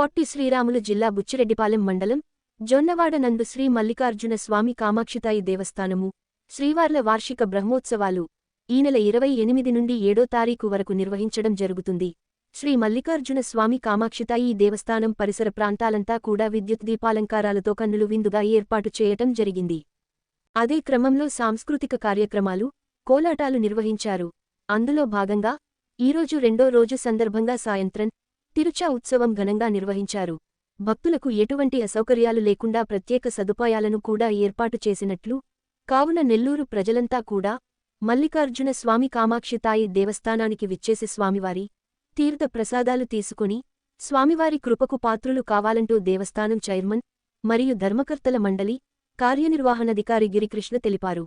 పొట్టి శ్రీరాములు జిల్లా బుచ్చిరెడ్డిపాలెం మండలం జొన్నవాడ నందు శ్రీ మల్లికార్జున స్వామి కామాక్షితాయి దేవస్థానము శ్రీవార్ల వార్షిక బ్రహ్మోత్సవాలు ఈ నెల ఇరవై ఎనిమిది నుండి ఏడో తారీఖు వరకు నిర్వహించడం జరుగుతుంది. శ్రీ మల్లికార్జున స్వామి కామాక్షితాయి దేవస్థానం పరిసర ప్రాంతాలంతా కూడా విద్యుత్ దీపాలంకారాలతో కన్నులు విందుగా ఏర్పాటు చేయటం జరిగింది. అదే క్రమంలో సాంస్కృతిక కార్యక్రమాలు కోలాటాలు నిర్వహించారు. అందులో భాగంగా ఈరోజు రెండో రోజు సందర్భంగా సాయంత్రం తిరుచా ఉత్సవం ఘనంగా నిర్వహించారు. భక్తులకు ఎటువంటి అసౌకర్యాలు లేకుండా ప్రత్యేక సదుపాయాలను కూడా ఏర్పాటు చేసినట్లు కావున నెల్లూరు ప్రజలంతా కూడా మల్లికార్జున స్వామి కామాక్షితాయి దేవస్థానానికి విచ్చేసి స్వామివారి తీర్థ ప్రసాదాలు తీసుకుని స్వామివారి కృపకు పాత్రులు కావాలంటూ దేవస్థానం చైర్మన్ మరియు ధర్మకర్తల మండలి కార్యనిర్వహణాధికారి గిరికృష్ణ తెలిపారు.